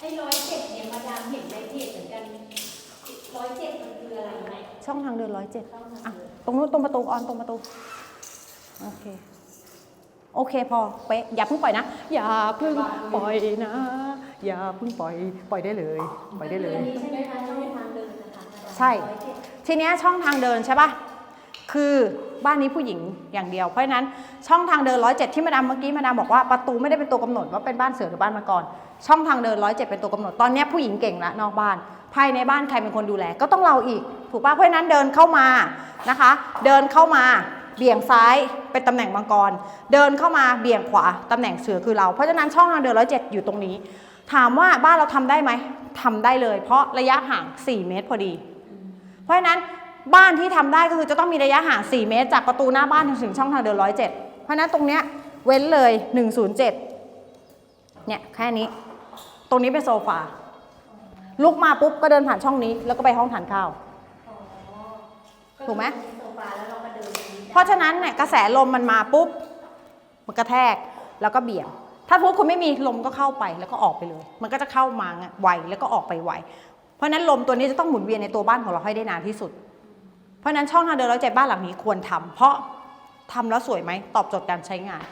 ไอ้ร้อยเจ็ดเนี่ยมาดามเห็นในเพจเหมือนกันร้อยเจ็ดมันคืออะไรไหมช่องทางเดินร้อยเจ็ดต้องอะทำเลยตรงนู้นตรงประตูออนตรงประตู โอเค โอเคพอเป๊ะอย่าเพิ่งปล่อยนะ อย่าเพิ่งปล่อยนะ อย่าเพิ่งปล่อย ปล่อยได้เลย ปล่อยได้เลยอันนี้ใช่ไหมคะช่องทางเดินนะคะมาดามใช่ร้อยเจ็ดทีเนี้ยช่องทางเดินใช่ปะ คือบ้านนี้ผู้หญิงอย่างเดียว เพราะฉะนั้นช่องทางเดินร้อยเจ็ดที่มาดามเมื่อกี้มาดามบอกว่าประตูไม่ได้เป็นตัวกำหนดว่าเป็นบ้านเสือหรือบ้านมังกรช่องทางเดินร้อยเจ็ดเป็นตัวกำหนดตอนนี้ผู้หญิงเก่งละนอกบ้าน ภายในบ้านใครเป็นคนดูแลก็ต้องเราอีก ถูกป่ะเพราะฉะนั้นเดินเข้ามานะคะ เดินเข้ามาเบี่ยงซ้ายเป็นตำแหน่งมังกร เดินเข้ามาเบี่ยงขวาตำแหน่งเสือคือเรา เพราะฉะนั้นช่องทางเดินร้อยเจ็ดอยู่ตรงนี้ ถามว่าบ้านเราทำได้ไหมทำได้เลย เพราะระยะห่าง 4 เมตรพอดี เพราะฉะนั้น บ้านที่ทำได้ก็คือจะต้องมีระยะห่าง 4 เมตร จากประตูหน้าบ้านถึงช่องทางเดิน 107 เพราะนั้นตรงเนี้ยเว้นเลย 107 เนี่ยแค่นี้ ตรงนี้เป็นโซฟา ลุกมาปุ๊บก็เดินผ่านช่องนี้ แล้วก็ไปห้องทานข้าว ถูกไหมเพราะฉะนั้นเนี่ยกระแสลมมันมาปุ๊บ มันกระแทกแล้วก็เบี่ยงถ้าพูดคุณไม่มีลมก็เข้าไปแล้วก็ออกไปเลย มันก็จะเข้ามาไวแล้วก็ออกไปไว เพราะฉะนั้นลมตัวนี้จะต้องหมุนเวียนในตัวบ้านของเราให้ได้นานที่สุด เพราะนั้นช่องทางเดินร้อยใจบ้านหลังนี้ควรทำเพราะทำแล้วสวยไหมตอบโจทย์การใช้งาน